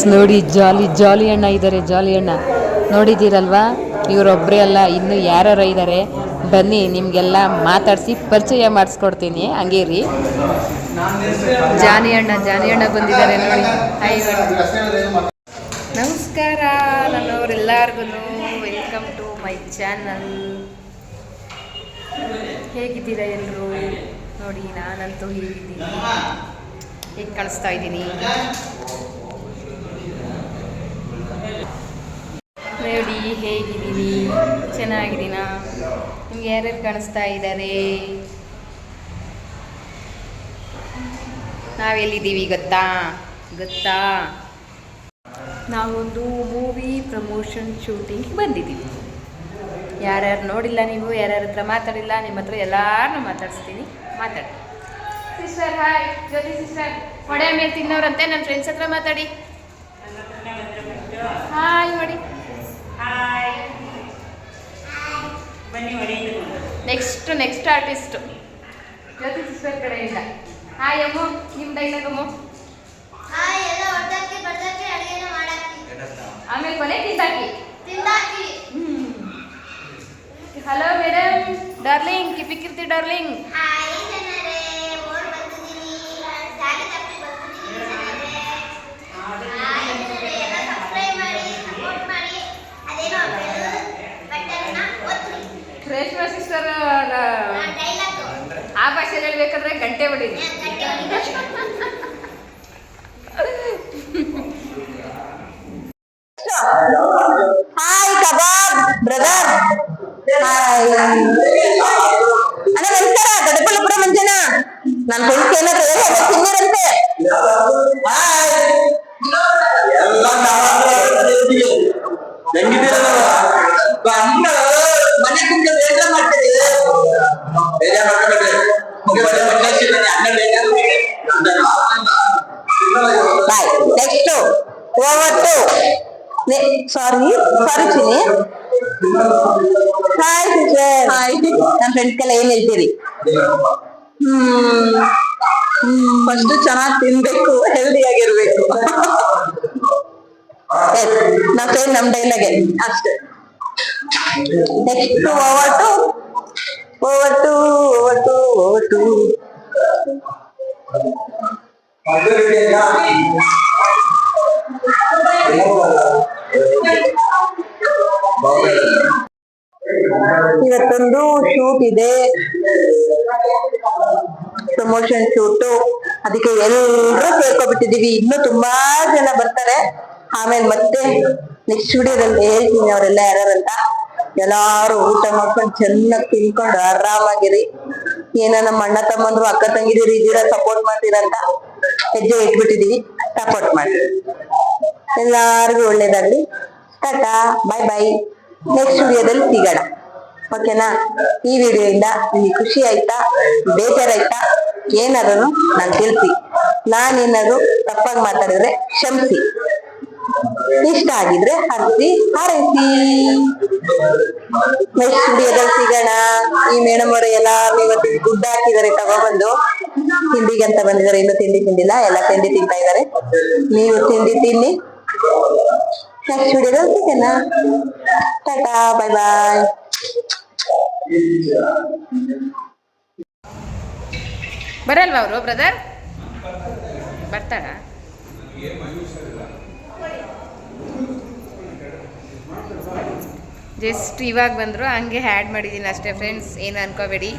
Friends ನೋಡಿ ಜಾಲಿ ಜಾಲಿ ಅಣ್ಣ ಇದ್ದಾರೆ ಜಾಲಿ ಅಣ್ಣ. ನೋಡಿದ್ದೀರಲ್ವಾ? ಇವರೊಬ್ಬರೇ ಅಲ್ಲ, ಇನ್ನು ಯಾರ್ಯಾರು ಇದ್ದಾರೆ ಬನ್ನಿ, ನಿಮಗೆಲ್ಲ ಮಾತಾಡಿಸಿ ಪರಿಚಯ ಮಾಡಿಸ್ಕೊಡ್ತೀನಿ. ಹಂಗೆ ರೀ ಜಾನಿ ಅಣ್ಣ ಜಾನಿ ಅಣ್ಣ ಬಂದಿದ್ದಾರೆ ನೋಡಿ. ನಮಸ್ಕಾರ, ನನ್ನವರೆಲ್ಲರಿಗೂ ವೆಲ್ಕಮ್ ಟು ಮೈ ಚಾನಲ್ ಹೇಗಿದ್ದೀರಾ ಎಲ್ಲರೂ ನೋಡಿ, ನಾನಂತೂ ಹೇಗಿದ್ದೀನಿ. ಹೇಗೆ ಕಳಿಸ್ತಾ ಇದ್ದೀನಿ? ನೋಡಿ ಹೇಗಿದ್ದೀನಿ ಚೆನ್ನಾಗಿದ್ದೀನಾ ನಿಮ್ಗೆ ಯಾರ್ಯಾರು ಕಾಣಿಸ್ತಾ ಇದ್ದಾರೆ? ನಾವೆಲ್ಲಿದ್ದೀವಿ ಗೊತ್ತಾ? ಗೊತ್ತಾ? ನಾವೊಂದು ಮೂವಿ ಪ್ರಮೋಷನ್ ಶೂಟಿಂಗ್ ಬಂದಿದ್ದೀವಿ. ಯಾರ್ಯಾರು ನೋಡಿಲ್ಲ ನೀವು ಯಾರ್ಯಾರ ಹತ್ರ ಮಾತಾಡಿಲ್ಲ ನಿಮ್ಮ ಹತ್ರ ಎಲ್ಲಾರನ್ನೂ ಮಾತಾಡಿಸ್ತೀನಿ. ಮಾತಾಡಿ. ಸಿಸ್ಟರ್ ಹಾಯ್ ಜೊತೆ ಸಿಸ್ಟರ್ ಒಡೆ ಮೇಲೆ ತಿನ್ನೋರಂತೆ. ನನ್ನ ಫ್ರೆಂಡ್ಸ್ ಹತ್ರ ಮಾತಾಡಿ. ಹಾಯ್ ಮಾಡಿ next next artist Jyothi sister ಕಡೆಯಿಂದ ಹಾಯ್ ಅಮ್ಮ. ನಿಮ್ಮ ಡೈಲಾಗ್ ಅಮ್ಮ. ಆಮೇಲೆ ಕೊನೆ ತಿಂದಾಕಿ. ತಿಂದಾಕಿ. Hello madam darling ಕಿಪಿಕಿರ್ತಿ darling hi ಹೇಳ್ಬೇಕಾದ್ರೆ ಗಂಟೆ ಹೊಡೀರಿ ಹಾಯ್ ಕಬಾಬ್ ಬ್ರದರ್ ಹಾಯ್ ಅಣ್ಣ, ನಮಸ್ಕಾರ. ದೊಡ್ಡಬಳ್ಳಾಪುರ ಮಂಜನ. ನನ್ನ ಫ್ರೆಂಡ್ಸ್ ಏನೋ ತಿನ್ನರಂತೆ. Next over to sorry sorry Chini hi sister hi ನನ್ನ ಫ್ರೆಂಡ್ಸ್ಗೆಲ್ಲ ಏನ್ ಹೇಳ್ತೀರಿ? ಹ್ಮ್. ಫಸ್ಟ್ ಚೆನ್ನಾಗಿ ತಿನ್ಬೇಕು ಹೆಲ್ದಿ ಆಗಿರ್ಬೇಕು. ನಾ ಸೇಮ್ ನಮ್ ಡೈಲಾಗೆ ಅಷ್ಟೇ. Next over to over to over to over to shoot ಇದೆ. ಪ್ರಮೋಷನ್ ಶೂಟು ಅದಕ್ಕೆ ಎಲ್ಲರೂ ಸೇರ್ಕೊಬಿಟ್ಟಿದೀವಿ ಇನ್ನೂ ತುಂಬಾ ಜನ ಬರ್ತಾರೆ. ಆಮೇಲೆ ಮತ್ತೆ ನೆಕ್ಸ್ಟ್ ವಿಡಿಯೋದಲ್ಲಿ ಹೇಳ್ತೀನಿ ಅವರೆಲ್ಲ ಯಾರಂತ ಎಲ್ಲಾರು ಊಟ ಮಾಡ್ಕೊಂಡು ಚೆನ್ನಾಗಿ ತಿನ್ಕೊಂಡು ಆರಾಮಾಗಿರಿ. ಏನ ನಮ್ಮ ಅಣ್ಣ ತಮ್ಮಂದ್ರು, ಅಕ್ಕ ತಂಗಿದಿರಿ ಇದೀರಾ ಸಪೋರ್ಟ್ ಮಾಡ್ತೀರಂತ ಹೆಜ್ಜೆ ಇಟ್ಬಿಟ್ಟಿದೀವಿ ಸಪೋರ್ಟ್ ಮಾಡಿ. ಎಲ್ಲಾರ್ಗು ಒಳ್ಳೇದಾಗ್ಲಿ. ಟಾಟಾ ಬಾಯ್ ಬಾಯ್ ನೆಕ್ಸ್ಟ್ ವಿಡಿಯೋದಲ್ಲಿ ಸಿಗೋಣ. ಓಕೆನಾ ಈ ವಿಡಿಯೋ ಇಂದ ನಿಮಗೆ ಖುಷಿ ಆಯ್ತಾ? ಬೇಜಾರಾಯ್ತಾ? ಏನಾದ್ರು ನಾನು ತಿಳಿಸಿ ನಾನೇನಾದ್ರು ತಪ್ಪಾಗಿ ಮಾತಾಡಿದ್ರೆ ಕ್ಷಮಿಸಿ. ಇಷ್ಟ ಆಗಿದ್ರೆ ಹರಿಸಿ, ಹಾರೈಸಿ. ನೆಕ್ಸ್ಟ್ ವಿಡಿಯೋದಲ್ಲಿ ಸಿಗೋಣ. ಈ ಮೇಡಮ್ ಅವರು ಎಲ್ಲ ಇವತ್ತು ಗುಡ್ಡ ಹಾಕಿದ್ದಾರೆ, ತಗೊಬಂದು. ತಿಂಡಿಗೆ ಅಂತ ಬಂದಿದ್ದಾರೆ. ಇನ್ನು ತಿಂಡಿ ತಿಂದಿಲ್ಲ. ಎಲ್ಲ ತಿಂಡಿ ತಿಂತಾ ಇದ್ದಾರೆ. ನೀವು ತಿಂಡಿ ತಿನ್ನಿ. ನೆಕ್ಸ್ಟ್ ವಿಡಿಯೋದಲ್ಲಿ ಸಿಗೋಣ. ಟಾಟಾ ಬಾಯ್ ಬಾಯ್ ಬರಲ್ವಾ ಅವರು ಬ್ರದರ್ ಬರ್ತಾರ? ಜಸ್ಟ್ ಇವಾಗ ಬಂದರು ಹಂಗೆ ಹ್ಯಾಡ್ ಮಾಡಿದ್ದೀನಿ ಅಷ್ಟೇ ಫ್ರೆಂಡ್ಸ್ ಏನು ಅನ್ಕೋಬೇಡಿ.